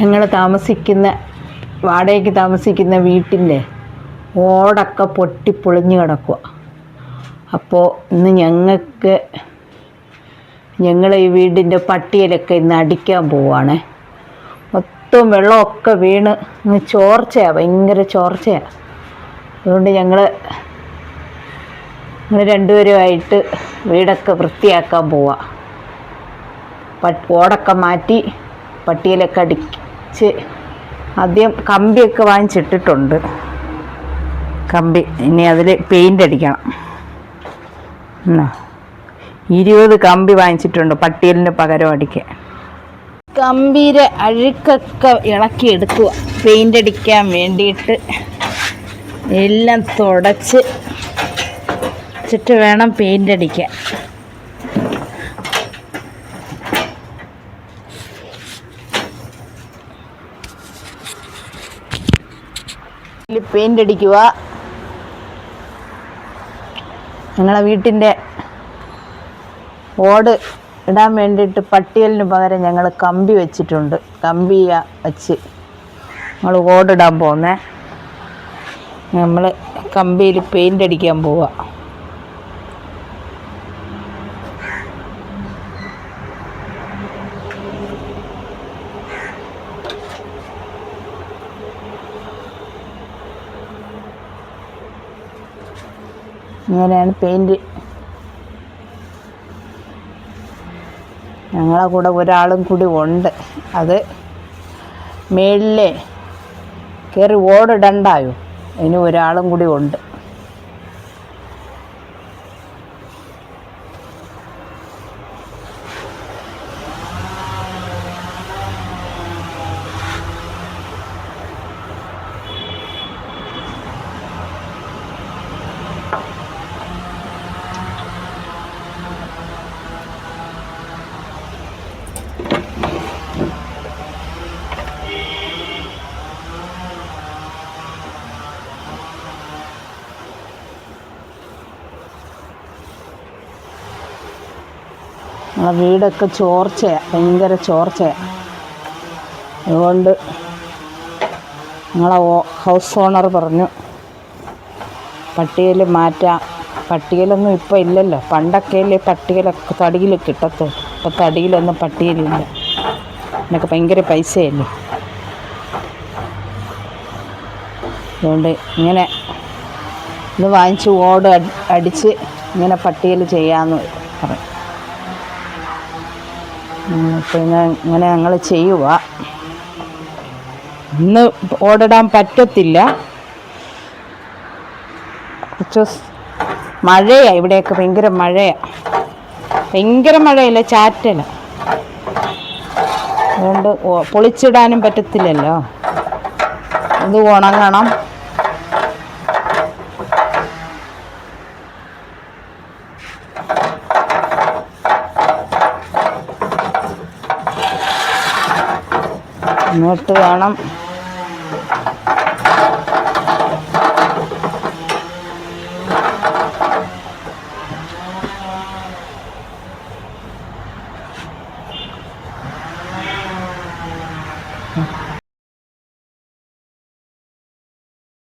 ഞങ്ങൾ താമസിക്കുന്ന വാടകയ്ക്ക് താമസിക്കുന്ന വീട്ടിന്റെ ഓടൊക്കെ പൊട്ടിപ്പൊളിഞ്ഞ് കിടക്കുക അപ്പോൾ ഇന്ന് ഞങ്ങൾക്ക് ഞങ്ങൾ ഈ വീടിന്റെ പട്ടിയിലൊക്കെ ഇന്ന് അടിക്കാൻ പോവാണ്. മൊത്തം വെള്ളമൊക്കെ വീണ് ഇന്ന് ചോർച്ചയാണ് ഭയങ്കര ചോർച്ചയാണ് അതുകൊണ്ട് ഞങ്ങൾ ഞങ്ങൾ രണ്ടുപേരുമായിട്ട് വീടൊക്കെ വൃത്തിയാക്കാൻ പോവാം. പട്ട് ഓടൊക്കെ മാറ്റി പട്ടിയിലൊക്കെ അടിച്ച് ആദ്യം കമ്പിയൊക്കെ വാങ്ങിച്ചിട്ടിട്ടുണ്ട്. കമ്പി ഇനി അതിൽ പെയിന്റ് അടിക്കണം. എന്നാ ഇരുപത് കമ്പി വാങ്ങിച്ചിട്ടുണ്ട് പട്ടിയലിന് പകരം അടിക്കാൻ കമ്പിയുടെ അഴുക്കൊക്കെ ഇളക്കിയെടുക്കുക പെയിന്റ് അടിക്കാൻ വേണ്ടിയിട്ട് എല്ലാം തുടച്ച് വെച്ചിട്ട് വേണം പെയിന്റ് അടിക്കാൻ. പെയിന്റ് അടിക്കുക. ഞങ്ങളെ വീട്ടിന്റെ ഓട് ഇടാൻ വേണ്ടിയിട്ട് പട്ടിയലിന് പകരം ഞങ്ങൾ കമ്പി വെച്ചിട്ടുണ്ട്. കമ്പി വെച്ച് നമ്മൾ ഓടിടാൻ പോകുന്നേ നമ്മൾ കമ്പിയിൽ പെയിന്റ് അടിക്കാൻ പോവുക ഇങ്ങനെയാണ് പെയിന്റ് ഞങ്ങളെ കൂടെ ഒരാളും കൂടി ഉണ്ട്. അത് മേളിലെ കയറി ഓടിടണ്ടായോ? അതിന് ഒരാളും കൂടി ഉണ്ട്. നമ്മളെ വീടൊക്കെ ചോർച്ചയാണ് ഭയങ്കര ചോർച്ചയാണ് അതുകൊണ്ട് ഞങ്ങളെ ഹൗസ് ഓണർ പറഞ്ഞു പട്ടികയിൽ മാറ്റാം. പട്ടികയിലൊന്നും ഇപ്പോൾ ഇല്ലല്ലോ. പണ്ടൊക്കെ അല്ലേ പട്ടികയിലൊക്കെ തടിയിൽ കിട്ടത്തുള്ളൂ ഇപ്പോൾ തടിയിലൊന്നും പട്ടികയിലില്ല. എന്നൊക്കെ ഭയങ്കര പൈസയല്ലേ? അതുകൊണ്ട് ഇങ്ങനെ ഇത് വാങ്ങിച്ച് ഓട് അടിച്ച് ഇങ്ങനെ പട്ടികയിൽ ചെയ്യാമെന്ന് ഉം, പിന്നെ ഇങ്ങനെ ഞങ്ങൾ ചെയ്യുക ഇന്ന് ഓടിടാൻ പറ്റത്തില്ല. കുറച്ച് മഴയാണ് ഇവിടെയൊക്കെ ഭയങ്കര മഴയാണ് ഭയങ്കര മഴയില്ല ചാറ്റല? അതുകൊണ്ട് പൊളിച്ചിടാനും പറ്റത്തില്ലല്ലോ. ഇത് ഉണങ്ങണം. എന്നിട്ട് വേണം Mm-hmm.